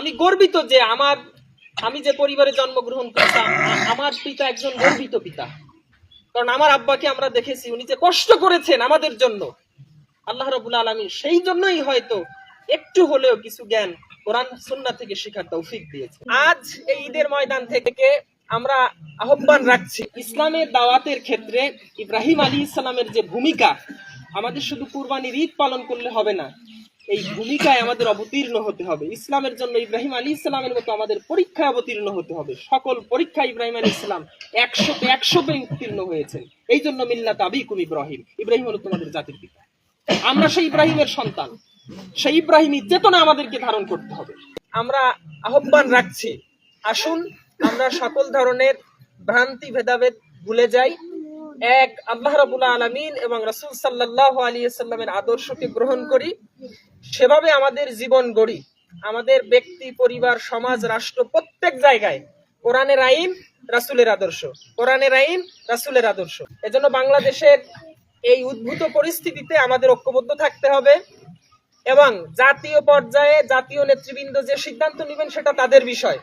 আমি গর্বিত যে আমার, আমি যে পরিবারে জন্মগ্রহণ করেছি, আ- আমার পিতা একজন গর্বিত পিতা। কারণ আমার আব্বাকে আমরা দেখেছি, উনি যে কষ্ট করেছেন আমাদের জন্য। আল্লাহ রবুল আলমী সেই জন্যই হয়তো একটু হলেও কিছু জ্ঞান কোরআন, সুন্নাহ থেকে শেখার তৌফিক দিয়েছে। আজ এই ঈদের ময়দান থেকে আমরা আহ্বান রাখছি, ইসলামের দাওয়াতের ক্ষেত্রে ইব্রাহিম আলী ইসলামের যে ভূমিকা, আমাদের শুধু কুরবানির ঈদ পালন করলে হবে না এই ভূমিকায় আমাদের অবতীর্ণ হতে হবে। ইসলামের জন্য ইব্রাহিম আলী ইসলামের মতো আমাদের পরীক্ষায় অবতীর্ণ হতে হবে। সকল পরীক্ষা ইব্রাহিম আলী ইসলাম একশো একশোতে একশোতে উত্তীর্ণ হয়েছেন। এই জন্য মিল্লাত আবিকুম ইব্রাহিম। ইব্রাহিম হলো তোমাদের জাতির পিতা। আমরা সেই ইব্রাহিমের সন্তান। সেই ইব্রাহিমী চেতনা আমাদেরকে ধারণ করতে হবে। আমরা আহ্বান রাখছি, আসুন আমরা সকল ধরনের ভ্রান্তি ভেদাভেদ ভুলে যাই। এক, আল্লাহ রাবুল আলমিন এবং রসুল সাল্লাহ আলী সাল্লামের আদর্শকে গ্রহণ করি। সেভাবে আমাদের জীবন গড়ি। আমাদের ব্যক্তি, পরিবার, সমাজ, রাষ্ট্র প্রত্যেক জায়গায় কোরআনের আইন, রাসুলের আদর্শ। কোরআনের আইন, রাসুলের আদর্শ। এজন্য বাংলাদেশের এই উদ্ভূত পরিস্থিতিতে আমাদের ঐক্যবদ্ধ থাকতে হবে এবং জাতীয় পর্যায়ে জাতীয় নেতৃবৃন্দ যে সিদ্ধান্ত নেবেন সেটা তাদের বিষয়।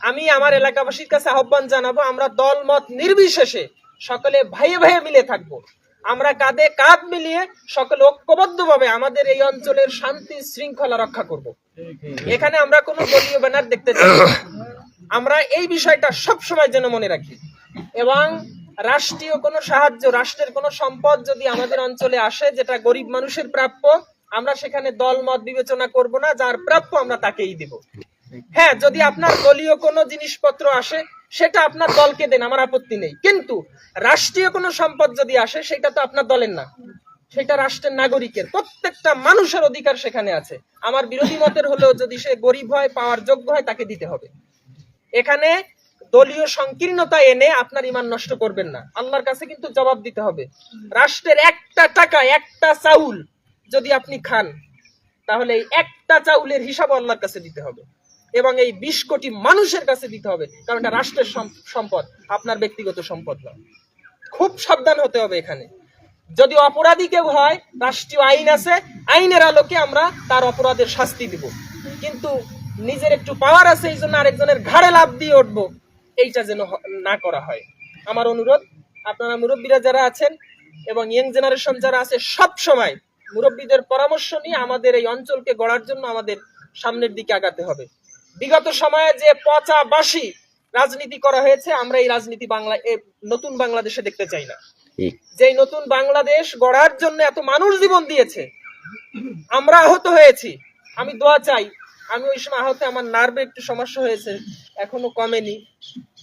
আমি আমার এলাকাবাসীর কাছে আহ্বান জানাব, আমরা দল মত নির্বিশেষে সকলে ভাইয়ে ভাইয়ে মিলে থাকব। আমরা কাঁধে কাঁধ মিলিয়ে সকলে ঐক্যবদ্ধভাবে আমাদের এই অঞ্চলের শান্তি শৃঙ্খলা রক্ষা করব। এখানে আমরা কোনো দলীয় ব্যানার দেখতে চাই। আমরা এই বিষয়টা সব সময় যেন মনে রাখি। এবং রাষ্ট্রীয় কোনো সাহায্য, রাষ্ট্রের কোনো সম্পদ যদি আমাদের অঞ্চলে আসে, যেটা গরিব মানুষের প্রাপ্য, আমরা সেখানে দল, মত বিবেচনা করব না, যার প্রাপ্য আমরা তাকেই দিব। হ্যাঁ যদি আপনার দলীয় কোনো জিনিসপত্র আসে, সেটা আপনার দলকে দেন, আমার আপত্তি নেই। কিন্তু রাষ্ট্রীয় কোনো সম্পদ যদি আসে, সেটা তো আপনার দলের না। সেটা রাষ্ট্রের নাগরিকের। প্রত্যেকটা মানুষের অধিকার সেখানে আছে। আমার বিরোধী মতের হলেও যদি সে গরিব হয়, পাওয়ার যোগ্য হয়, তাকে দিতে হবে। এখানে দলীয় সংকীর্ণতা এনে আপনার ইমান নষ্ট করবেন না। আল্লাহর কাছে কিন্তু জবাব দিতে হবে। রাষ্ট্রের একটা টাকা, একটা চাউল যদি আপনি খান, তাহলে একটা চাউলের হিসাব আল্লাহর কাছে দিতে হবে। এবং এই বিশ কোটি মানুষের কাছে দিতে হবে, কারণ এটা রাষ্ট্রের সম্পদ, আপনার ব্যক্তিগত সম্পদ নয়। খুব সাবধান হতে হবে এখানে। যদি অপরাধী কেউ হয়, রাষ্ট্রীয় আইন আছে, আইনের আলোকে আমরা তার অপরাধের শাস্তি দিব। কিন্তু নিজের একটু পাওয়ার আছে, এই জন্য আরেকজনের ঘাড়ে লাভ দিয়ে উঠবো, এইটা যেন না করা হয়। আমার অনুরোধ, আপনারা মুরব্বীরা যারা আছেন এবং ইয়ং জেনারেশন যারা আছে, সব সময় মুরব্বীদের পরামর্শ নিয়ে আমাদের এই অঞ্চলকে গড়ার জন্য আমাদের সামনের দিকে আগাতে হবে। বিগত সময়ে যে পচা বাসি রাজনীতি করা হয়েছে আমরা এই রাজনীতি বাংলা এ নতুন বাংলাদেশে দেখতে চাই না। যে নতুন বাংলাদেশ গড়ার জন্য এত মানুষ জীবন দিয়েছে আমরা আহত হয়েছি। আমি দোয়া চাই। আমি ওই সময় আহত আমার নার্ভে একটু সমস্যা হয়েছে এখনও কমেনি।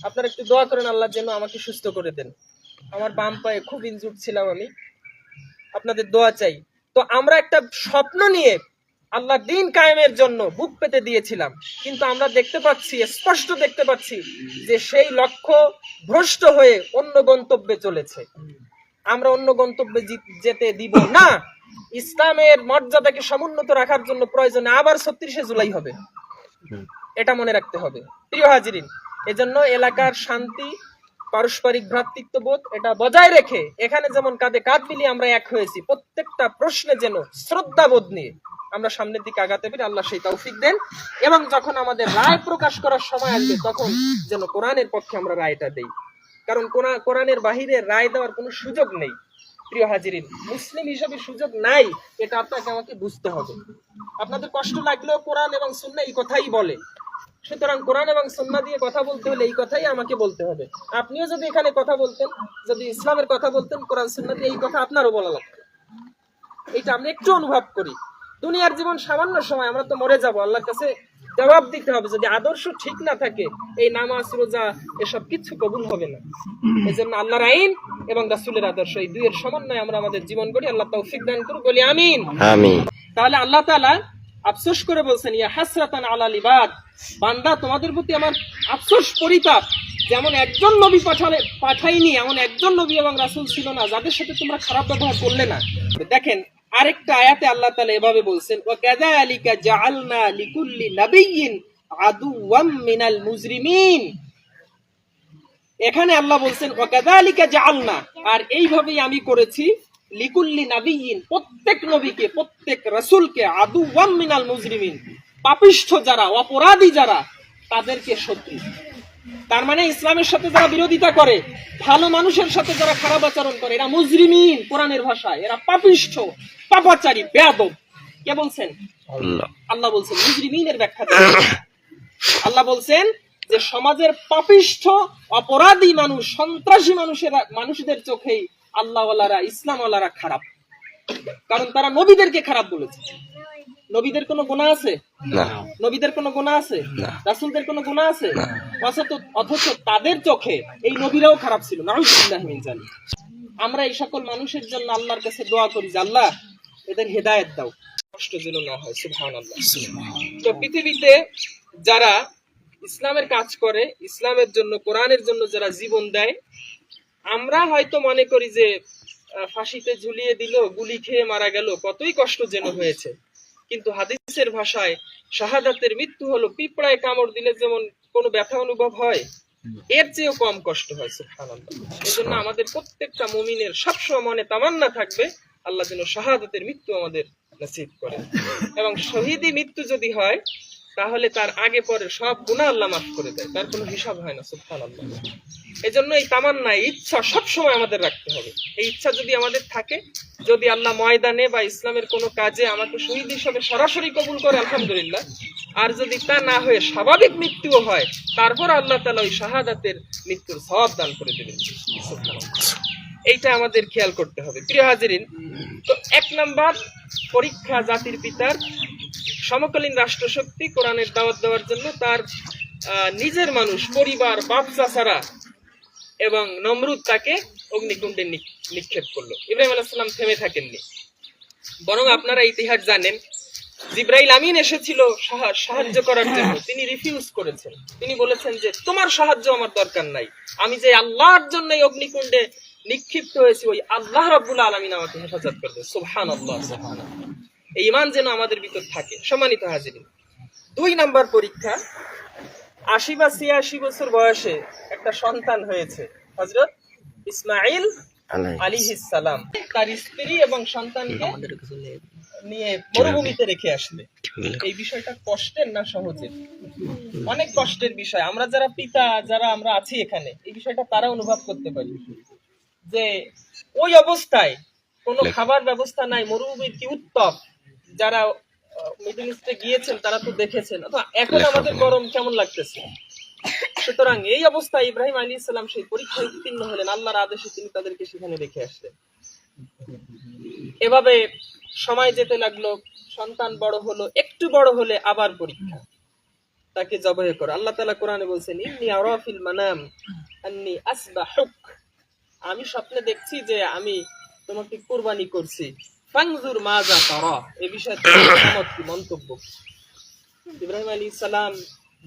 আপনারা একটু দোয়া করেন আল্লাহ যেন আমাকে সুস্থ করে দেন। আমার বাম পায়ে খুব ইনজুর ছিলাম আমি। আপনাদের দোয়া চাই। তো আমরা একটা স্বপ্ন নিয়ে আল্লাহ দিন কায়েমের জন্য বুক পেতে দিয়েছিলাম। কিন্তু আমরা দেখতে পাচ্ছি স্পষ্ট দেখতে পাচ্ছি যে সেই লক্ষ্য ভ্রষ্ট হয়ে অন্য গন্তব্যে চলেছে। আমরা অন্য গন্তব্যে যেতে দিব না। ইসলামের মর্যাদাকে সমুন্নত রাখার জন্য প্রয়োজনে আবার ছত্রিশে জুলাই হবে। এটা মনে রাখতে হবে। প্রিয় হাজিরিন এজন্য এলাকার শান্তি পারস্পরিক ভ্রাতৃত্ববোধ, এটা বজায় রেখে এখানে যেমন কাঁধে কাঁধ মিলিয়ে আমরা এক হয়েছি, প্রত্যেকটা প্রশ্নে যেন শ্রদ্ধাবোধ নিয়ে আমরা সামনের দিকে আগাতে পারি, আল্লাহ সেই তৌফিক দেন। এবং যখন আমাদের রায় প্রকাশ করার সময় আসবে, তখন যেন কোরআনের পক্ষে আমরা রায়টা দেই। কারণ কোরআ- কোরআনের বাহিরে রায় দেওয়ার কোনো সুযোগ নেই। প্রিয় হাজিরিন, মুসলিম হিসেবে সুযোগ নাই, এটা আপনাকে আমাকে বুঝতে হবে। আপনাদের কষ্ট লাগলেও কোরআন এবং সুন্না এই কথাই বলে। সুতরাং কোরআন এবং সুন্না দিয়ে কথা বলতে হলে এই কথাই আমাকে বলতে হবে। আপনিও যদি এখানে কথা বলতেন যদি ইসলামের কথা বলতেন কোরআন সুন্না দিয়ে এই কথা আপনারও বলা লাগতো। এটা আমরা একটু অনুভব করি। দুনিয়ার জীবন সামান্য সময় আমরা তো মরে যাব আল্লাহর কাছে জবাব দিতে হবে। যদি আদর্শ ঠিক না থাকে এই নামাজ রোজা এসব কিছু কবুল হবে না। এই জন্য আল্লাহর আইন এবং রাসুলের আদর্শ এই দুইয়ের সমন্বয়ে আমরা আমাদের জীবন গড়ি আল্লাহ তৌফিক দান করুক বলি আমিন। আমি তাহলে আল্লাহ তাআলা আফসোস করে বলছেন, ইয়া হাসরাতান আলা লিবাদ, বান্দা, তোমাদের প্রতি আমার আফসোস পরিতাপ। যেমন একজন নবী পাঠালে পাঠাইনি এমন একজন নবী এবং রাসূল ছিল না, যাদের সাথে তোমরা খারাপ ব্যবহার করলে না। দেখেন, আরেকটা আয়াতে আল্লাহ তাআলা এভাবে বলছেন, ওয়া কাযালিকা জাআলনা লিকুল্লি নাবিয়্যিন আদুওয়াম মিনাল মুজরিমিন। এখানে আল্লাহ বলছেন ওয়াকাযালিকা জাআলনা। আর এইভাবেই আমি করেছি লিকুল্লি নাবিয়িন প্রত্যেক নবীকে প্রত্যেক রাসূলকে আদুওয়াম মিনাল মুজরিমিন। পাপিষ্ঠ যারা অপরাধী যারা তাদেরকে শত্রু তার মানে ইসলামের সাথে যারা বিরোধিতা করে ভালো মানুষের সাথে যারা খারাপ আচরণ করে এরা মুজরিমিন কোরআনের ভাষায় এরা পাপিষ্ঠ পাপাচারী বেয়াদব। কে বলছেন? আল্লাহ বলছেন মুজরিমিনের ব্যাখ্যা দেন। আল্লাহ বলছেন যে সমাজের পাপিষ্ঠ অপরাধী মানুষ সন্ত্রাসী মানুষেরা মানুষদের চোখেই আল্লাহওয়ালারা ইসলামওয়ালারা খারাপ। কারণ তারা নবীদেরকে খারাপ বলেছে। নবীদের কোনো গুণা আছে? না। নবীদের কোনো গুণা আছে। রাসূলদের কোনো গুণা আছে? অথচ তাদের চোখে এই নবীরাও খারাপ ছিল। জালিক। আমরা এই সকল মানুষের জন্য আল্লাহর কাছে দোয়া করি যে আল্লাহ এদের হেদায়েত দাও। কষ্ট যেন না হয় সুবহানাল্লাহ। তো পৃথিবীতে যারা ইসলামের কাজ করে ইসলামের জন্য কোরআনের জন্য যারা জীবন দেয় আমরা হয়তো মনে করি যে ফাঁসিতে ঝুলিয়ে দিল, গুলি খেয়ে মারা গেল, কতই কষ্ট যেন হয়েছে। কিন্তু হাদিসের ভাষায় শাহাদাতের মৃত্যু হলো, পিঁপড়ায় কামড় দিলে যেমন কোনো ব্যথা অনুভব হয়, এর চেয়েও কম কষ্ট হয়, সুবহানাল্লাহ। এজন্য আমাদের প্রত্যেকটা মুমিনের সবসময় মনে তামান্না থাকবে, আল্লাহ যেন শাহাদাতের মৃত্যু আমাদের নসিব করে এবং শহীদি মৃত্যু যদি হয় তাহলে তার আগে পরে সব গুনাহ আল্লাহ মাফ করে দেয়। তার কোনো হিসাব হয় না, সুবহানাল্লাহ। এজন্য এই তামান্না এই ইচ্ছা সবসময় আমাদের রাখতে হবে। এই ইচ্ছা যদি আমাদের থাকে, যদি আল্লাহ ময়দানে বা ইসলামের কোনো কাজে আমাকে শহীদ হিসাবে সরাসরি কবুল করে, আলহামদুলিল্লাহ। আর যদি তা না হয়ে স্বাভাবিক মৃত্যুও হয়, তারপর আল্লাহ তালা ওই শাহাদাতের মৃত্যুর সব দান করে দেবেন। এইটা আমাদের খেয়াল করতে হবে। প্রিয় হাজিরিন, তো এক নাম্বার পরীক্ষা জাতির পিতার সমকালীন রাষ্ট্রশক্তি কোরআনের দাওয়াত দেওয়ার জন্য তার নিজের মানুষ, পরিবার বাপ চাচারা এবং নমরুদ তাকে অগ্নিকুণ্ডে নিক্ষেপ করল। ইব্রাহিম আলাইসাল্লাম থেমে থাকেননি। বরং আপনারা ইতিহাস জানেন, জিব্রাইল আমিন এসেছিল সাহা- সাহায্য করার জন্য। তিনি রিফিউজ করেছেন। তিনি বলেছেন যে, তোমার সাহায্য আমার দরকার নাই। আমি যে আল্লাহর জন্য অগ্নিকুণ্ডে নিক্ষিপ্ত হয়েছি, ওই আল্লাহ রাব্বুল আলামিন আমাকে হেফাজত করবে। সুবহান আল্লাহ এই ইমান যেন আমাদের ভিতর থাকে। সম্মানিত হাজিরিন দুই নাম্বার পরীক্ষা। আশি বা ছিয়াশি বছর বয়সে একটা সন্তান হয়েছে হজরত ইসমাইল আলাই সালাম। তার স্ত্রী এবং সন্তানকে নিয়ে মরুভূমিতে রেখে আসবে। এই বিষয়টা কষ্টের না সহজের? অনেক কষ্টের বিষয়। আমরা যারা পিতা যারা আমরা আছি এখানে এই বিষয়টা তারা অনুভব করতে পারি। যে ওই অবস্থায় কোনো খাবার ব্যবস্থা নাই মরুভূমির কি উত্তপ যারা মিডল ইস্টে গিয়েছেন তারা তো দেখেছেন। এখন আমাদের গরম কেমন লাগতেছে? সুতরাং এই অবস্থায় ইব্রাহিম আলী ইসলাম সেই পরীক্ষায় উত্তীর্ণ হলেন আল্লাহর আদেশে তিনি তাদেরকে সেখানে রেখে আসলেন। এভাবে সময় যেতে লাগল সন্তান বড় হলো একটু বড় হলে আবার পরীক্ষা। তাকে জবাই করো। আল্লাহ তাআলা কোরআনে বলছেন ইন্নি আরাফিল মানাম আন্নি আসবাহুক। আমি স্বপ্নে দেখছি যে আমি তোমাকে কুরবানি করছি। ফাংজুর মাজা তারা? এই বিষয়ে মন্তব্য ইব্রাহিম আলী সালাম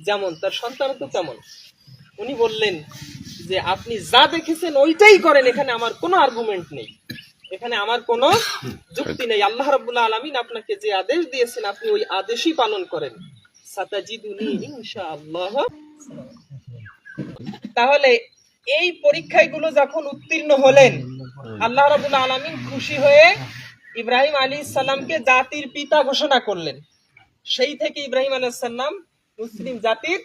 যেমন, তার সন্তান তো তেমন। উনি বললেন যে, আপনি যা দেখেছেন, ওইটাই করেন। এখানে আমার কোনো আর্গুমেন্ট নেই। এখানে আমার কোনো যুক্তি নেই। আল্লাহ আপনাকে যে আদেশ দিয়েছেন, আপনি ওই আদেশই পালন করেন। তাহলে এই পরীক্ষাগুলো যখন উত্তীর্ণ হলেন, আল্লাহ রাব্বুল আলামিন খুশি হয়ে ইব্রাহিম আলী সাল্লামকে জাতির পিতা ঘোষণা করলেন। সেই থেকে ইব্রাহিম আলাইসাল্লাম মুসলিম জাতির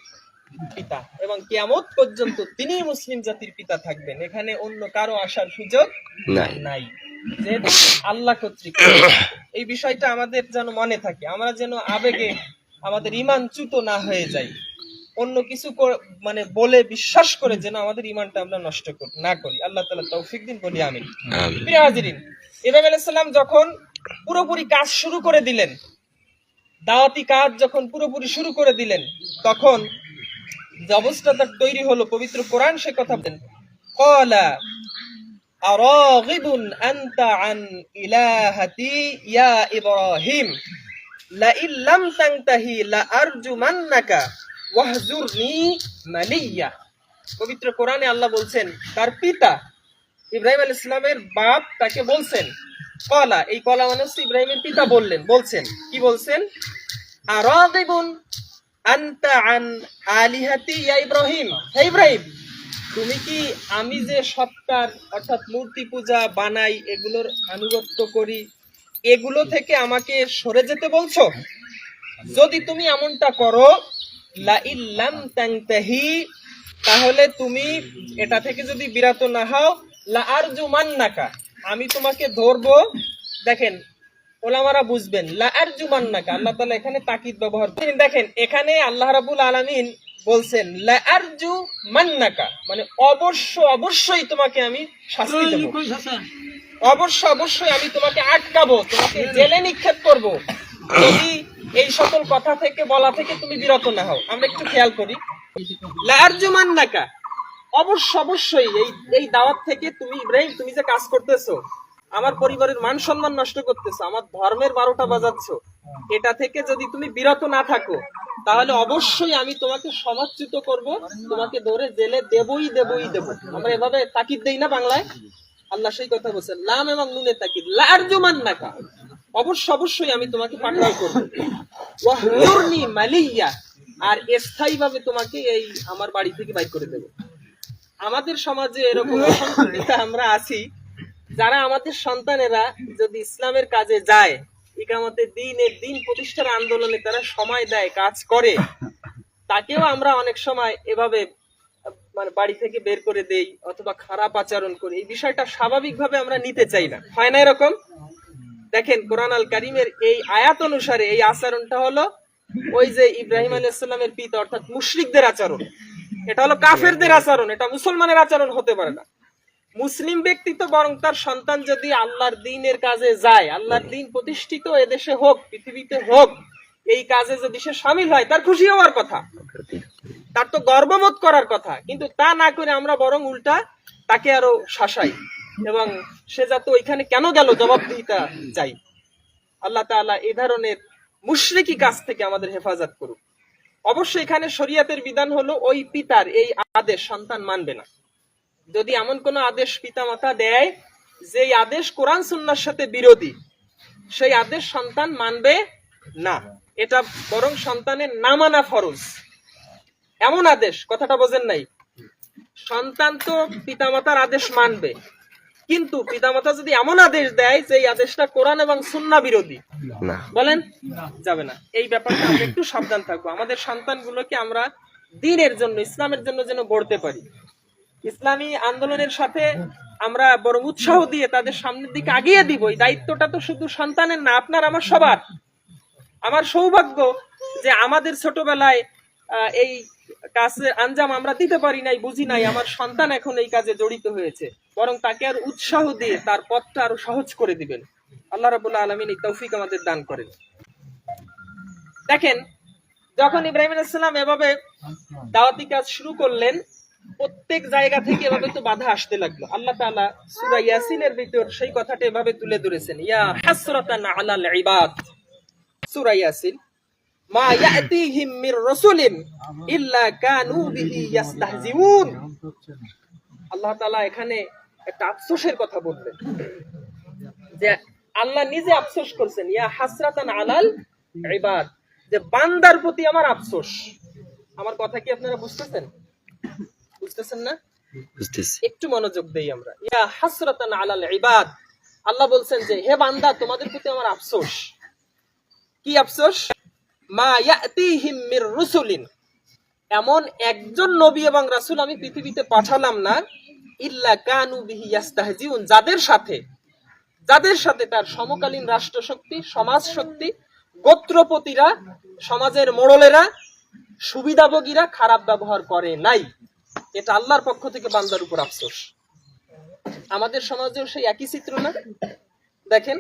পিতা এবং কিয়ামত পর্যন্ত তিনি মুসলিম জাতির পিতা থাকবেন। এখানে অন্য কারও আসার সুযোগ নাই। যেহেতু আল্লাহ কর্তৃক। এই বিষয়টা আমাদের যেন মনে থাকে। আমরা যেন আবেগে আমাদের ইমান চ্যুত না হয়ে যাই। অন্য কিছু মানে বলে বিশ্বাস করে যেন আমাদের ইমানটা আমরা নষ্ট কর- না করি। আল্লাহ তালা তৌফিক দিন বলি আমি প্রিয় হাজিরিন ইব্রাহিম আলাইসাল্লাম যখন পুরোপুরি কাজ শুরু করে দিলেন, দাওয়াতি কাজ যখন পুরোপুরি শুরু করে দিলেন, তখন যে অবস্থা তার তৈরি হলো, পবিত্র কোরআন সে কথা বলেন, কলা আরাগিবুন আনতা আন ইলাহাতি ইয়া ইব্রাহিম লা ইল্লাম তাংতাহি লা আরজুমান্নাকা ওয়াহজুরনি মালিয়া। পবিত্র কোরআনে আল্লাহ বলছেন, তার পিতা ইব্রাহিম আল ইসলামের বাপ তাকে বলছেন, কলা। এই কলা মানে হচ্ছে ইব্রাহিমের পিতা বললেন, বলছেন। কি বলছেন? আরাগিবুন আনতা আন আলিহাতি ইয়া ইব্রাহিম। হে ইব্রাহিম, তুমি কি আমি যে সৎকার অর্থাৎ মূর্তি পূজা, বানাই এগুলোর আনুগত্য করি, এগুলো থেকে আমাকে সরে যেতে বলছো? যদি তুমি এমনটা করো, লা ইল্লাম তানতাহি, তাহলে তুমি এটা থেকে যদি বিরত না হও আমি তোমাকে ধরবো, দেখেন, ওলামারা বুঝবেন, লা আরজুমান্নাকা, আল্লাহ তাআলা এখানে তাকিদ ব্যবহার করেন। দেখেন এখানে আল্লাহ রাব্বুল আলামিন বলছেন, লা মান্নাকা মানে অবশ্য, অবশ্যই তোমাকে আমি শাস্তি অবশ্য, অবশ্যই আমি তোমাকে আটকাবো, তোমাকে জেলে নিক্ষেপ করব। যদি এই সকল কথা থেকে, বলা থেকে তুমি বিরত না হও। আমরা একটু খেয়াল করি। লারজুমান্নাকা অবশ্য, অবশ্যই এই এই দাওয়াত থেকে তুমি ইব্রাহিম, তুমি যে কাজ করতেছো, আমার পরিবারের মান সম্মান নষ্ট করতেছো, আমার ধর্মের বারোটা বাজাচ্ছ, এটা থেকে যদি তুমি বিরত না থাকো, তাহলে অবশ্যই আমি তোমাকে সমাজচ্যুত করব, তোমাকে ধরে জেলে দেবই দেবই দেব আমরা এভাবে তাকিদ দেই না বাংলায়? আল্লাহ সেই কথা বলছেন, লাম এবং নুনে তাকিদ লারজুমান নাকা। অবশ্য, অবশ্যই আমি তোমাকে পাকড়াও করব। মালিয়া, আর স্থায়ীভাবে তোমাকে এই আমার বাড়ি থেকে বাইক করে দেব। আমাদের সমাজে এরকম আমরা আছি, যারা আমাদের সন্তানেরা যদি ইসলামের কাজে যায়, ইকামতের দিনের দিন প্রতিষ্ঠার আন্দোলনে তারা সময় দেয়, কাজ করে, তাকেও আমরা অনেক সময় এভাবে মানে বাড়ি থেকে বের করে দেই অথবা খারাপ আচরণ করি। এই বিষয়টা স্বাভাবিকভাবে আমরা নিতে চাই না। হয় না এরকম? দেখেন, কোরআন আল কারিমের এই আয়াত অনুসারে এই আচরণটা হলো ওই যে ইব্রাহিম আলাইসাল্লামের পিতা, অর্থাৎ মুশরিকদের আচরণ। এটা হলো কাফেরদের আচরণ, এটা মুসলমানের আচরণ হতে পারে না। মুসলিম ব্যক্তি তো বরং তার সন্তান যদি আল্লাহর দিনের কাজে যায়, আল্লাহর দিন প্রতিষ্ঠিত এদেশে হোক, পৃথিবীতে হোক, এই কাজে যদি সে সামিল হয়, তার খুশি হওয়ার কথা। তার তো গর্ববোধ করার কথা, কিন্তু তা না করে আমরা বরং উল্টা তাকে আরও শাসাই এবং সে যাতে ওইখানে কেন গেল জবাবদিহিতা চাই। আল্লাহ তাআলা এই ধরনের মুশরিকি কাজ থেকে আমাদের হেফাজত করুক। অবশ্যই এখানে শরিয়াতের বিধান হলো, ওই পিতার এই আদেশ সন্তান মানবে না। যদি এমন কোন আদেশ পিতামাতা দেয় যে আদেশ কোরআন সুন্নার সাথে বিরোধী, সেই আদেশ সন্তান মানবে না। এটা বরং সন্তানের না মানা ফরজ। এমন আদেশ, কথাটা বোঝেন নাই। সন্তান তো পিতামাতার আদেশ মানবে। কিন্তু পিতামাতা যদি এমন আদেশ দেয় যে এই আদেশটা কোরআন এবং সুন্না বিরোধী। বলেন? যাবে না। এই ব্যাপারটা আমরা একটু সাবধান থাকব। আমাদের সন্তানগুলোকে আমরা দিনের জন্য ইসলামের জন্য যেন গড়তে পারি। ইসলামী আন্দোলনের সাথে আমরা বড় উৎসাহ দিয়ে তাদের সামনের দিকে আগিয়ে দিব। এই দায়িত্বটা তো শুধু সন্তানের না আপনার আমার সবার। আমার সৌভাগ্য যে আমাদের ছোটবেলায় আহ, এই কাজের আঞ্জাম আমরা দিতে পারি নাই, বুঝি নাই। আমার সন্তান এখন এই কাজে জড়িত হয়েছে। বরং তাকে আর উৎসাহ দিয়ে তার পথটা আরও সহজ করে দিবেন। আল্লাহ রাবুল্লাহ আলমিন এই তৌফিক আমাদের দান করেন। দেখেন, যখন ইব্রাহিম আলাইসাল্লাম এভাবে দাওয়াতি কাজ শুরু করলেন, প্রত্যেক জায়গা থেকে এভাবে তো বাধা আসতে লাগল। আল্লাহ তাআলা সূরা ইয়াসিনের ভিতর সেই কথাটা এভাবে তুলে ধরেছেন, ইয়া হাসরাতান আলাল ইবাদ। সূরা ইয়াসিন। মা ইয়াতিহিম মির রাসূলিন ইল্লা কানু বিহি আল্লাহ তাআলা এখানে একটা আফসোসের কথা বললেন। যে আল্লাহ নিজে আফসোস করছেন ইয়া হাসরাতান আলাল ইবাদ। যে বান্দার প্রতি আমার আফসোস। আমার কথা কি আপনারা বুঝতেছেন? বুঝতেছেন না? একটু মনোযোগ দেই আমরা। ইয়া হাসরাতান আলাল ইবাদ। আল্লাহ বলছেন যে হে বান্দা তোমাদের প্রতি আমার আফসোস। কি আফসোস? মা রুসুলিন। এমন একজন নবী এবং রাসুল আমি পৃথিবীতে পাঠালাম না, ইল্লা কানু বিহি ইয়াস্তাহজিউন, যাদের সাথে যাদের সাথে তার সমকালীন রাষ্ট্রশক্তি সমাজ শক্তি গোত্রপতিরা, সমাজের মোড়লেরা, সুবিধাভোগীরা খারাপ ব্যবহার করে নাই। এটা আল্লাহর পক্ষ থেকে বান্দার উপর আফসোস। আমাদের সমাজেও সেই একই চিত্র না? দেখেন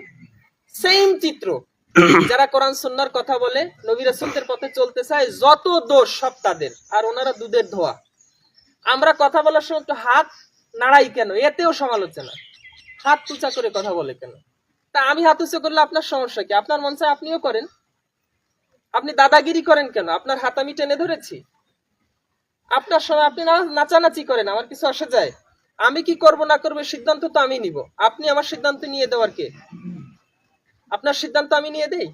সেম চিত্র। যারা কোরআন সুন্নার কথা বলে, নবী রাসূলদের পথে চলতে চায় যত দোষ সব তাদের, আর ওনারা দুধের ধোয়া। আমরা কথা বলার সময় একটু হাত নাড়াই কেন? এতেও সমালোচনা। হাত তুচা করে কথা বলে কেন? তা আমি হাত উঁচু করলে আপনার সমস্যা কি? আপনার মন চায় আপনিও করেন। আপনি দাদাগিরি করেন কেন? আপনার হাত আমি টেনে ধরেছি। আপনার সময় আপনি নাচানাচি করেন, আমার কিছু আসে যায়। আমি কি করব না করব সিদ্ধান্ত তো আমি নিব। আপনি আমার সিদ্ধান্ত নিয়ে দেওয়ার কে? আপনার সিদ্ধান্ত আমি নিয়ে দেই?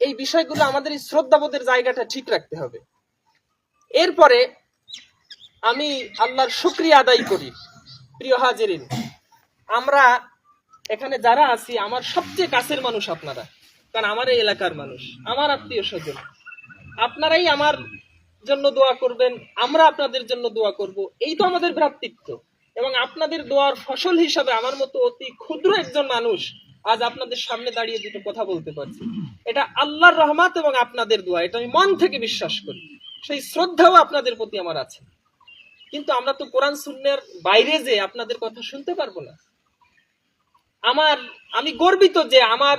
এই বিষয়গুলো আমাদের এই শ্রদ্ধাবোধের জায়গাটা ঠিক রাখতে হবে। এরপরে আমি আল্লাহর শুক্রিয়া আদায় করি, প্রিয় হাজিরিন। আমরা এখানে যারা আছি, আমার সবচেয়ে কাছের মানুষ আপনারা, কারণ আমার এই এলাকার মানুষ, আমার আত্মীয় স্বজন। আপনারাই আমার জন্য দোয়া করবেন, আমরা আপনাদের জন্য দোয়া করব, এই তো আমাদের ভ্রাতৃত্ব। এবং আপনাদের দোয়ার ফসল হিসাবে আমার মতো অতি ক্ষুদ্র একজন মানুষ আজ আপনাদের সামনে দাঁড়িয়ে দুটো কথা বলতে পারছি। এটা আল্লাহর রহমত এবং আপনাদের দোয়া, এটা আমি মন থেকে বিশ্বাস করি। সেই শ্রদ্ধাও আপনাদের প্রতি আমার আছে। কিন্তু আমরা তো কোরআন শূন্যের বাইরে যে আপনাদের কথা শুনতে পারব না। আমার, আমি গর্বিত যে আমার,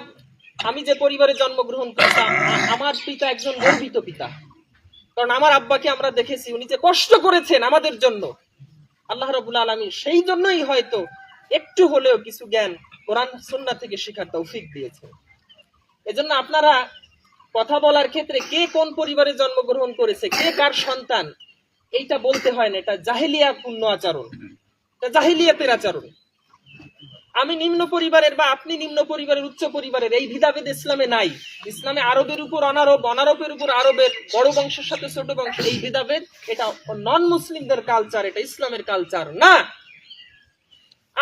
আমি যে পরিবারে জন্মগ্রহণ করতাম, আমার পিতা একজন গর্বিত পিতা। কারণ আমার আব্বাকে আমরা দেখেছি, উনি যে কষ্ট করেছেন আমাদের জন্য। আল্লাহ রবুল আলমী সেই জন্যই হয়তো একটু হলেও কিছু জ্ঞান কোরআন সুন্না থেকে শেখার তৌফিক দিয়েছে। এজন্য আপনারা কথা বলার ক্ষেত্রে কে কোন পরিবারে জন্মগ্রহণ করেছে, কে কার সন্তান, এইটা বলতে হয় না, এটা জাহেলিয়া পূর্ণ আচরণ। এটা জাহিলিয়াতের আচরণ। আমি নিম্ন পরিবারের বা আপনি নিম্ন পরিবারের, উচ্চ পরিবারের, এই ভিদাভেদ ইসলামে নাই। ইসলামে আরবের উপর অনারব, অনারবের উপর আরবের বড় বংশের সাথে ছোট বংশ এই ভিদাভেদ, এটা নন মুসলিমদের কালচার এটা ইসলামের কালচার না।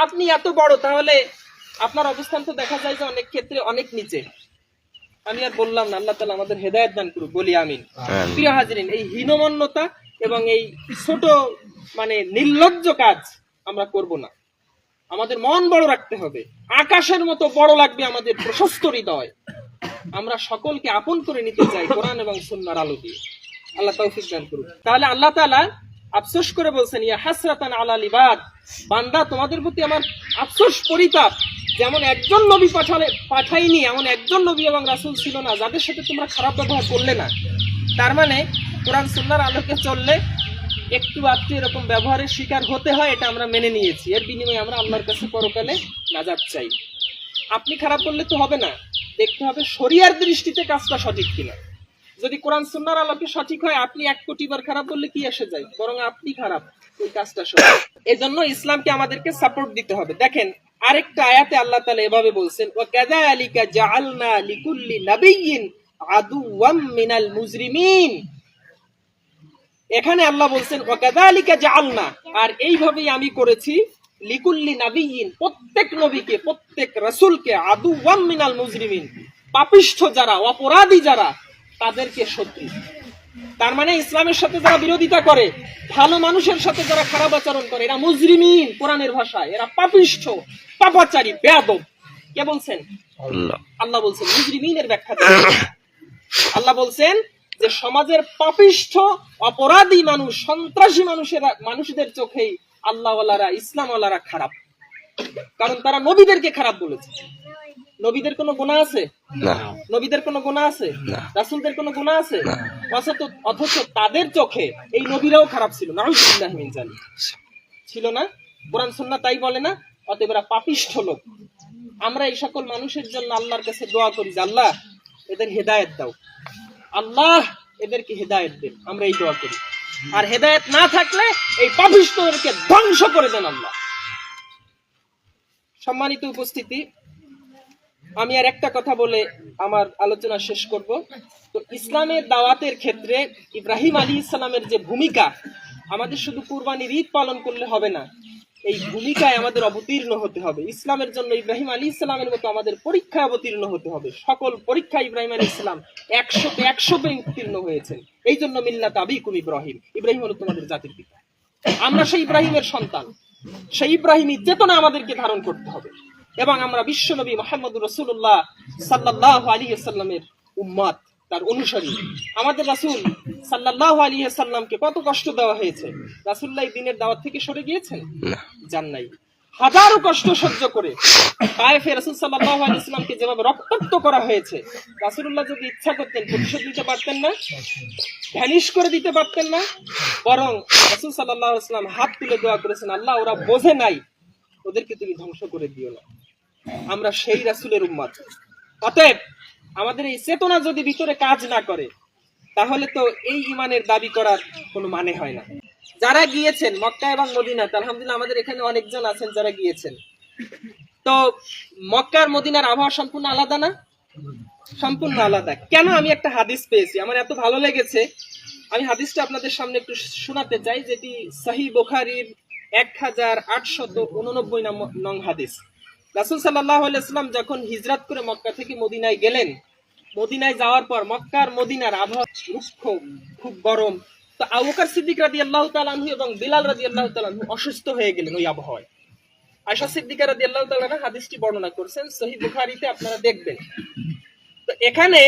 আপনি এত বড়, তাহলে আপনার অবস্থান তো দেখা যায় যে অনেক ক্ষেত্রে অনেক নিচে। আমি আর বললাম না আল্লাহ তালা আমাদের হেদায়ত দান করুক বলি আমিন। প্রিয় হাজরিন এই হীনমন্যতা এবং এই ছোট মানে নির্লজ্জ কাজ আমরা করব না। আমাদের মন বড় রাখতে হবে। আকাশের মতো বড় লাগবে আমাদের প্রশস্ত হৃদয়। আমরা সকলকে আপন করে নিতে চাই কোরআন এবং সুন্নার আলো দিয়ে। আল্লাহ তৌফিক দান করুক। তাহলে আল্লাহ তাআলা আফসোস করে বলছেন ইয়া হাসরাতান আলা বান্দা তোমাদের প্রতি আমার আফসোস পরিতাপ। যেমন একজন নবী পাঠালে পাঠাইনি এমন একজন নবী এবং রাসুল ছিল না, যাদের সাথে তোমরা খারাপ ব্যবহার করলে না। তার মানে কোরআন সুন্নার আলোকে চললে একটু আধটু এরকম ব্যবহারের শিকার হতে হয়, এটা আমরা মেনে নিয়েছি। এর বিনিময়ে আমরা আল্লাহর কাছে পরকালে নাজাত চাই। আপনি খারাপ বললে তো হবে না। দেখতে হবে শরিয়ার দৃষ্টিতে কাজটা সঠিক কিনা। যদি কোরআন সুন্নার আলোকে সঠিক হয়, আপনি এক কোটি বার খারাপ বললে কি এসে যায়? বরং আপনি খারাপ ওই কাজটা সঠিক। এজন্য ইসলামকে আমাদেরকে সাপোর্ট দিতে হবে। দেখেন আরেকটা আয়াতে আল্লাহ তাআলা এভাবে বলছেন কাযালিকা জাআলনা লিকুল্লি আদুওয়াম মিনাল মুজরিমিন। এখানে আল্লাহ বলছেন ওয়াকাযালিকা জাআলনা। আর এইভাবেই আমি করেছি, লিকুল্লি নাবিয়িন প্রত্যেক নবীকে, প্রত্যেক রাসূলকে আদুওয়াম মিনাল মুজরিমিন। পাপিষ্ঠ যারা, অপরাধী যারা, তাদেরকে শত্রু। তার মানে ইসলামের সাথে যারা বিরোধিতা করে ভালো মানুষের সাথে যারা খারাপ আচরণ করে এরা মুজরিমিন কোরআনের ভাষায় এরা পাপিষ্ঠ পাপাচারী বেয়াদব। কে বলছেন? আল্লাহ। বলছেন মুজরিমিনের ব্যাখ্যা আল্লাহ বলছেন যে সমাজের পাপিষ্ঠ অপরাধী মানুষ সন্ত্রাসী মানুষের মানুষদের চোখেই আল্লাহওয়ালারা ইসলামওয়ালারা খারাপ। কারণ তারা নবীদেরকে খারাপ বলেছে। নবীদের কোনো গুণা আছে? না। নবীদের কোনো গুণা আছে? না। রাসূলদের কোনো গুণা আছে? না। অথচ অথচ তাদের চোখে এই নবীরাও খারাপ ছিল। নাউজুবিল্লাহি মিন জালিক। ছিল না? কোরআন সুন্নাহ তাই বলে না? অতএব এরা পাপিষ্ঠ লোক। আমরা এই সকল মানুষের জন্য আল্লাহর কাছে দোয়া করি যে আল্লাহ এদের হেদায়েত দাও। আল্লাহ এদেরকে হেদায়েত দেন। আমরা এই দোয়া করি। আর হেদায়েত না থাকলে এই পাপিষ্ঠদেরকে ধ্বংস করে দেন আল্লাহ। সম্মানিত উপস্থিতি আমি আর একটা কথা বলে আমার আলোচনা শেষ করব। তো ইসলামের দাওয়াতের ক্ষেত্রে ইব্রাহিম আলী ইসলামের যে ভূমিকা, আমাদের শুধু কুরবানির ঈদ পালন করলে হবে না, এই ভূমিকায় আমাদের অবতীর্ণ হতে হবে। ইসলামের জন্য ইব্রাহিম আলী ইসলামের মতো আমাদের পরীক্ষায় অবতীর্ণ হতে হবে। সকল পরীক্ষা ইব্রাহিম আলী ইসলাম একশো একশো উত্তীর্ণ হয়েছেন। এই জন্য মিল্লাত আবিকুম ইব্রাহিম। ইব্রাহিম হলো তোমাদের জাতির পিতা। আমরা সেই ইব্রাহিমের সন্তান। সেই ইব্রাহিমী চেতনা আমাদেরকে ধারণ করতে হবে। এবং আমরা বিশ্বনবী মোহাম্মদ রসুল্লাহ সাল্লাহ আলী সাল্লামের উম্মাদ তার অনুসারী। আমাদের রাসূল সাল্লাহ আলী সাল্লামকে কত কষ্ট দেওয়া হয়েছে। রাসুল্লাহ দিনের দাওয়াত থেকে সরে গিয়েছেন? না। যান নাই। হাজারো কষ্ট সহ্য করে তায়েফে রাসূল সাল্লাল্লাহু আলাইহি ওয়াসাল্লামকে যেভাবে রক্তাক্ত করা হয়েছে রাসূলুল্লাহ যদি ইচ্ছা করতেন প্রতিশোধ দিতে পারতেন না ভ্যানিশ করে দিতে পারতেন না বরং রাসূল সাল্লাল্লাহু আলাইহি ওয়াসাল্লাম হাত তুলে দোয়া করেছেন আল্লাহ ওরা বোঝে নাই ওদেরকে তুমি ধ্বংস করে দিও না। আমরা সেই রাসূলের উম্মত। অতএব আমাদের এই চেতনা যদি ভিতরে কাজ না করে, তাহলে তো এই ইমানের দাবি করার কোনো মানে হয় না। যারা গিয়েছেন মক্কা এবং মদিনাতে আলহামদুলিল্লাহ আমাদের এখানে অনেকজন আছেন যারা গিয়েছেন। তো মক্কার মদিনার আবহাওয়া সম্পূর্ণ আলাদা না? সম্পূর্ণ আলাদা। কেন আমি একটা হাদিস পেয়েছি? আমার এত ভালো লেগেছে। আমি হাদিসটা আপনাদের সামনে একটু শোনাতে চাই, যেটি সাহি বোখারির এক হাজার আটশত উননব্বই নং হাদিস। রাসুল সাল্লাহ আলাইসাল্লাম যখন হিজরাত করে মক্কা থেকে মদিনায় গেলেন, মদিনায় যাওয়ার পর মক্কার মদিনার আবহাওয়া রুক্ষ খুব গরম। তো আবুকার সিদ্দিক রাজি আল্লাহ তালানহু এবং বিলাল রাজি আল্লাহ তালানহু অসুস্থ হয়ে গেলেন ওই আবহাওয়ায়। আশা সিদ্দিকা রাজি আল্লাহ তালানা হাদিসটি বর্ণনা করছেন সহি বুখারিতে আপনারা দেখবেন। তো এখানে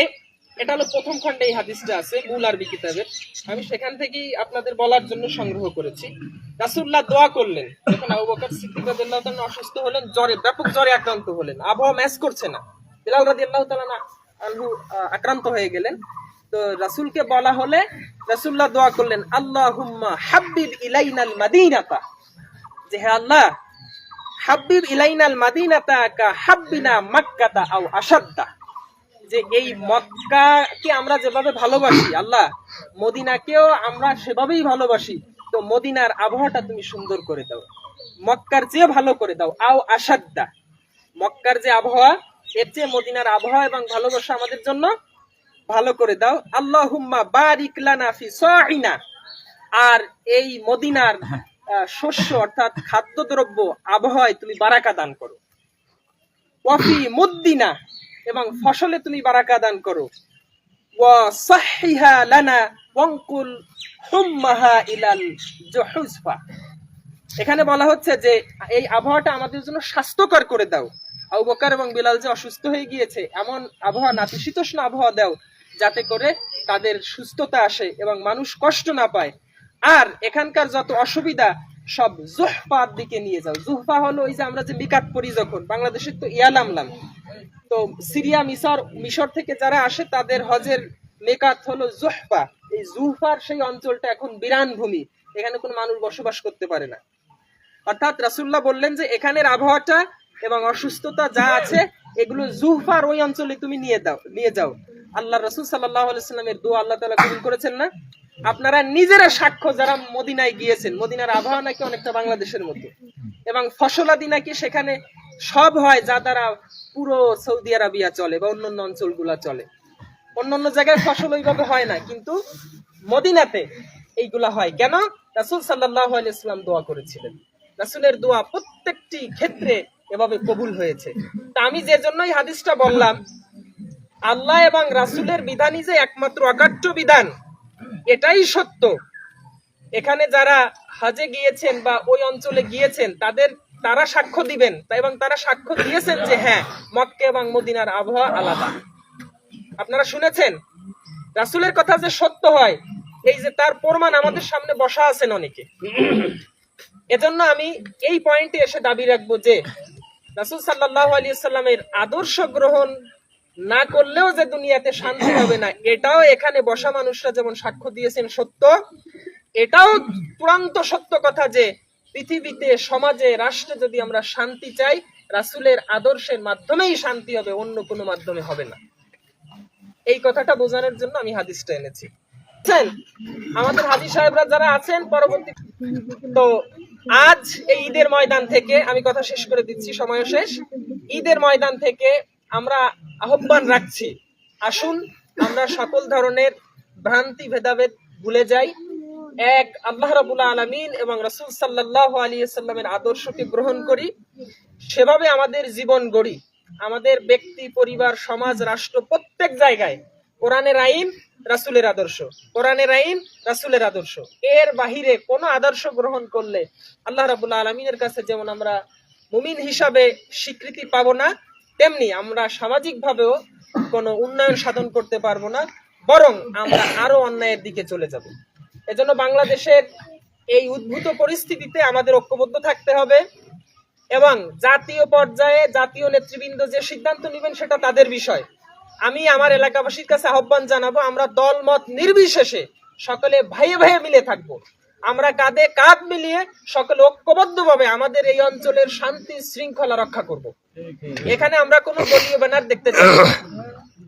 এটা হলো প্রথম খণ্ডে এই হাদিসটা আছে মূল আরবি কিতাবের। আমি সেখান থেকেই আপনাদের বলার জন্য সংগ্রহ করেছি। রাসুল্লাহ দোয়া করলেন যখন আবু বকর সিদ্দিক রাদিয়াল্লাহু তাআলা অসুস্থ হলেন জ্বরে ব্যাপক জ্বরে আক্রান্ত হলেন। আবহাওয়া ম্যাচ করছে না। বিলাল রাদিয়াল্লাহু তাআলা আহ, আক্রান্ত হয়ে গেলেন। তো রাসূলকে বলা হলে রাসূলুল্লাহ দোয়া করলেন আল্লাহুম্মা হাব্বিব ইলাইনাল মাদিনাতা। যে হে আল্লাহ হাব্বিব ইলাইনাল মাদিনাতা কা হাব্বিনা মাক্কাতা আও আসাদ্দা যে এই মক্কাকে আমরা যেভাবে ভালোবাসি, আল্লাহ, মদিনাকেও আমরা সেভাবেই ভালোবাসি। তো মদিনার আবহাওয়াটা তুমি সুন্দর করে দাও। মক্কার চেয়ে ভালো করে দাও। আও আসাদ্দা মক্কার যে আবহাওয়া, এর চেয়ে মদিনার আবহাওয়া এবং ভালোবাসা আমাদের জন্য ভালো করে দাও। আল্লাহুম্মা বারিক লানা ফি সাইনা। আর এই মদিনার শস্য অর্থাৎ খাদ্যদ্রব্য আবহাওয়ায় তুমি বারাকা দান করো। ওয়াফি মুদ্দিনা। এবং ফসলে তুমি বারাকা দান করো। ওয়া লানা হুম্মাহা ইলাল জুহুজফা। এখানে বলা হচ্ছে যে, এই আবহাওয়াটা আমাদের জন্য স্বাস্থ্যকর করে দাও। আবু বকর এবং বিলাল যে অসুস্থ হয়ে গিয়েছে, এমন আবহাওয়া নাতিশীতোষ্ণ আবহাওয়া দাও, যাতে করে তাদের সুস্থতা আসে এবং মানুষ কষ্ট না পায়। আর এখানকার যত অসুবিধা, সব জুহফার দিকে নিয়ে যাও। জুহফা হলো ওই যে আমরা যে বিকাত পড়ি যখন, বাংলাদেশের তো ইয়ালামলাম তো সিরিয়া মিশর মিশর থেকে যারা আসে, তাদের হজের মেকাত হলো জুহফা। এই জুহফার সেই অঞ্চলটা এখন বিরান ভূমি এখানে কোনো মানুষ বসবাস করতে পারে না। অর্থাৎ রাসুল্লাহ বললেন যে, এখানের আবহাওয়াটা এবং অসুস্থতা যা আছে, এগুলো জুহফার ওই অঞ্চলে তুমি নিয়ে দাও, নিয়ে যাও। আল্লাহ রসুল সাল্লাহ সাল্লামের দোয়া আল্লাহ তালা কবুল করেছেন না? আপনারা নিজেরা সাক্ষ্য যারা মদিনায় গিয়েছেন, মদিনার আবহাওয়া নাকি অনেকটা বাংলাদেশের মতো। এবং ফসলাদি নাকি সেখানে সব হয় যা দ্বারা পুরো সৌদি আরবিয়া চলে বা অন্যান্য অঞ্চলগুলা চলে। অন্যান্য জায়গায় ফসল ওইভাবে হয় না, কিন্তু মদিনাতে এইগুলা হয়। কেন? রাসুল সাল্লাহ ইসলাম দোয়া করেছিলেন। রাসুলের দোয়া প্রত্যেকটি ক্ষেত্রে এভাবে কবুল হয়েছে। তা আমি যে জন্যই হাদিসটা বললাম, আল্লাহ এবং রাসুলের বিধানই যে একমাত্র অকাট্য বিধান, এটাই সত্য। এখানে যারা হাজে গিয়েছেন বা ওই অঞ্চলে গিয়েছেন, তাদের তারা সাক্ষ্য দিবেন। এবং তারা সাক্ষ্য দিয়েছেন যে হ্যাঁ মক্কা এবং মদিনার আবহাওয়া আলাদা। আপনারা শুনেছেন? রাসুলের কথা যে সত্য হয়, এই যে তার প্রমাণ আমাদের সামনে বসা আছেন অনেকে। এজন্য আমি এই পয়েন্টে এসে দাবি রাখব যে, রাসুল সাল্লাহ আলী সাল্লামের আদর্শ গ্রহণ না করলেও যে দুনিয়াতে শান্তি হবে না, এটাও এখানে বসা মানুষরা যেমন সাক্ষ্য দিয়েছেন সত্য, এটাও চূড়ান্ত সত্য কথা যে পৃথিবীতে, সমাজে, রাষ্ট্রে যদি আমরা শান্তি চাই, রাসুলের আদর্শের মাধ্যমেই শান্তি হবে, অন্য কোনো মাধ্যমে হবে না। এই কথাটা বোঝানোর জন্য আমি হাদিসটা এনেছি? আমাদের হাজি সাহেবরা যারা আছেন, পরবর্তী তো আজ এই ঈদের ময়দান থেকে আমি কথা শেষ করে দিচ্ছি সময় শেষ। ঈদের ময়দান থেকে আমরা আহ্বান রাখছি, আসুন, আমরা সকল ধরনের ভ্রান্তি, ভেদাভেদ ভুলে যাই। এক, আল্লাহ রাবুল আলমিন এবং রসুল সাল্লাহ আলী সাল্লামের আদর্শকে গ্রহণ করি। সেভাবে আমাদের জীবন গড়ি। আমাদের ব্যক্তি, পরিবার, সমাজ, রাষ্ট্র প্রত্যেক জায়গায় কোরআনের আইন, রাসুলের আদর্শ। কোরআনের আইন, রাসুলের আদর্শ। এর বাহিরে কোনো আদর্শ গ্রহণ করলে আল্লাহ রাবুল আলমিনের কাছে যেমন আমরা মুমিন হিসাবে স্বীকৃতি পাব না, তেমনি আমরা সামাজিকভাবেও কোনো উন্নয়ন সাধন করতে পারব না, বরং আমরা আরও অন্যায়ের দিকে চলে যাব। এজন্য বাংলাদেশের এই উদ্ভূত পরিস্থিতিতে আমাদের ঐক্যবদ্ধ থাকতে হবে এবং জাতীয় পর্যায়ে জাতীয় নেতৃবৃন্দ যে সিদ্ধান্ত নেবেন সেটা তাদের বিষয় আমি আমার এলাকাবাসীর কাছে আহ্বান জানাব, আমরা দল মত নির্বিশেষে সকলে ভাইয়ে ভাইয়ে মিলে থাকব আমরা কাঁধে কাঁধ মিলিয়ে সকলে ঐক্যবদ্ধভাবে আমাদের এই অঞ্চলের শান্তি শৃঙ্খলা রক্ষা করব। এখানে আমরা কোনো দলীয় ব্যানার দেখতে চাই।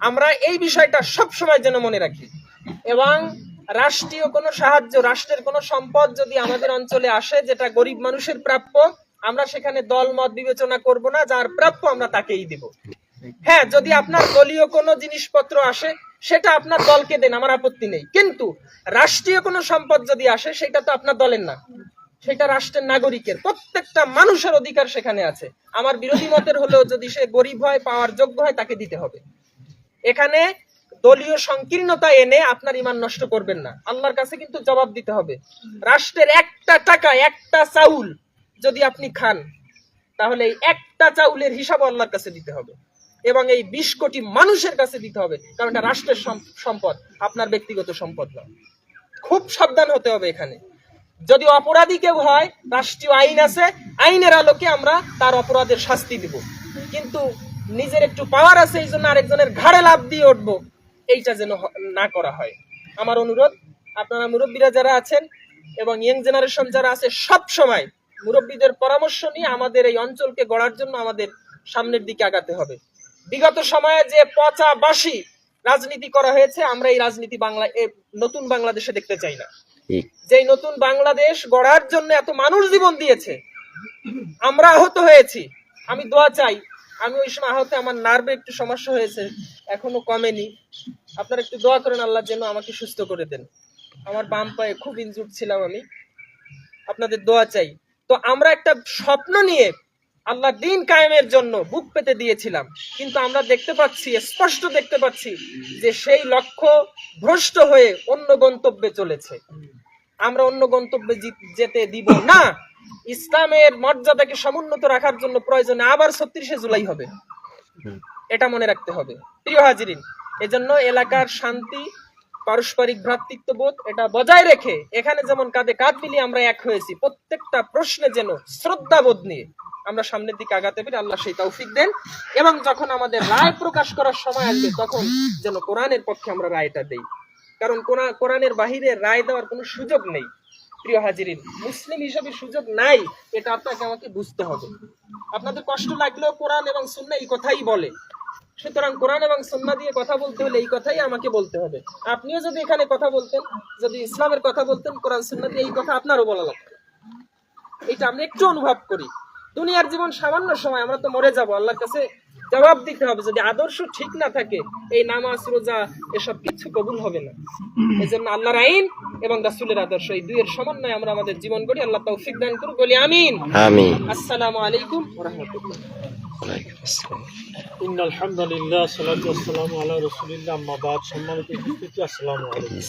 আমরা এই বিষয়টা সব সময় যেন মনে রাখি এবং রাষ্ট্রীয় কোনো সাহায্য, রাষ্ট্রের কোনো সম্পদ যদি আমাদের অঞ্চলে আসে, যেটা গরিব মানুষের প্রাপ্য, আমরা সেখানে দল, মত বিবেচনা করব না, যার প্রাপ্য আমরা তাকেই দিব। হ্যাঁ যদি আপনার দলীয় কোনো জিনিসপত্র আসে, সেটা আপনার দলকে দেন, আমার আপত্তি নেই। কিন্তু রাষ্ট্রীয় কোনো সম্পদ যদি আসে, সেটা তো আপনার দলের না। সেটা রাষ্ট্রের নাগরিকের, প্রত্যেকটা মানুষের অধিকার সেখানে আছে। আমার বিরোধী মতের হলেও যদি সে গরিব হয়, পাওয়ার যোগ্য হয়, তাকে দিতে হবে। এখানে দলীয় সংকীর্ণতা এনে আপনার ইমান নষ্ট করবেন না। আল্লাহর কাছে কিন্তু জবাব দিতে হবে। রাষ্ট্রের একটা টাকা, একটা চাউল যদি আপনি খান, তাহলে এই একটা চাউলের হিসাব আল্লাহর কাছে দিতে হবে এবং এই বিশ কোটি মানুষের কাছে দিতে হবে, কারণ এটা রাষ্ট্রের সম্পদ, আপনার ব্যক্তিগত সম্পদ নয়। খুব সাবধান হতে হবে এখানে। যদি অপরাধী কেউ হয়, রাষ্ট্রীয় আইন আছে, আইনের আলোকে আমরা তার অপরাধের শাস্তি দিব। কিন্তু নিজের একটু পাওয়ার আছে, এই জন্য আরেকজনের ঘাড়ে লাভ দিয়ে উঠবো। এইটা যেন না করা হয়। আমার অনুরোধ আপনারা মুরব্বীরা যারা আছেন এবং ইয়ং জেনারেশন যারা আছে সব সময় মুরব্বীদের পরামর্শ নিয়ে আমাদের এই অঞ্চলকে গড়ার জন্য আমাদের সামনের দিকে আগাতে হবে। বিগত সময়ে যে পচা বাসি রাজনীতি করা হয়েছে আমরা এই রাজনীতি বাংলা নতুন বাংলাদেশে দেখতে চাই না। যেই নতুন বাংলাদেশ গড়ার জন্য এত মানুষ জীবন দিয়েছে আমরা আহত হয়েছি। আমি দোয়া চাই আমি ওই সময় আহত, আমার নার্ভে একটু সমস্যা হয়েছে, এখনও কমেনি। আপনারা একটু দোয়া করেন আল্লাহ যেন আমাকে সুস্থ করে দেন। আমার বাম পায়ে খুব ইনজুর ছিলাম আমি। আপনাদের দোয়া চাই। তো আমরা একটা স্বপ্ন নিয়ে আল্লাহ দিন কায়েমের জন্য বুক পেতে দিয়েছিলাম, কিন্তু আমরা দেখতে পাচ্ছি, স্পষ্ট দেখতে পাচ্ছি যে সেই লক্ষ্য ভ্রষ্ট হয়ে অন্য গন্তব্যে চলেছে। আমরা অন্য গন্তব্যে যেতে দিব না। ইসলামের মর্যাদাকে সমুন্নত রাখার জন্য প্রয়োজনে আবার ছত্রিশে জুলাই হবে। এটা মনে রাখতে হবে। প্রিয় হাজিরিন এজন্য এলাকার শান্তি পারস্পরিক ভ্রাতৃত্ববোধ এটা বজায় রেখে এখানে যেমন কাঁধে কাঁধ মিলিয়ে আমরা এক হয়েছি প্রত্যেকটা প্রশ্নে যেন শ্রদ্ধাবোধ নিয়ে আমরা সামনের দিকে আগাতে পারি আল্লাহ সেই তৌফিক দেন। এবং যখন আমাদের রায় প্রকাশ করার সময় আসবে তখন যেন কোরআনের পক্ষে আমরা রায়টা দেই। কারণ কোরআ- কোরআনের বাহিরে রায় দেওয়ার কোনো সুযোগ নেই। প্রিয় হাজিরিন, মুসলিম হিসাবে সুযোগ নাই, এটা আপনাকে আমাকে বুঝতে হবে। আপনাদের কষ্ট লাগলেও কোরআন এবং সুন্না এই কথাই বলে। সুতরাং কোরআন এবং সুন্না দিয়ে কথা বলতে হলে এই কথাই আমাকে বলতে হবে। আপনিও যদি এখানে কথা বলতেন, যদি ইসলামের কথা বলতেন, কোরআন সুন্না দিয়ে এই কথা আপনারও বলা লাগতো। এটা আমরা একটু অনুভব করি। দুনিয়ার জীবন সামান্য সময়, আমরা তো মরে যাব, আল্লাহর কাছে জবাব দিতে হবে। যদি আদর্শ ঠিক না থাকে এই নামাজ রোজা এসব কিছু কবুল হবে না। এই জন্য আল্লাহর আইন এবং রাসুলের আদর্শ এই দুইয়ের সমন্বয়ে আমরা আমাদের জীবন গড়ি। আল্লাহ তৌফিক দান করুক বলি আমিন। আমি আসসালামু আলাইকুম রহমতুল্লাহ। ইন আলহামদুলিল্লাহ সালাতু ওয়াসসালামু আলা রাসূলিল্লাহ আম্মা বাদ। সম্মানিত উপস্থিতি আসসালামু আলাইকুম।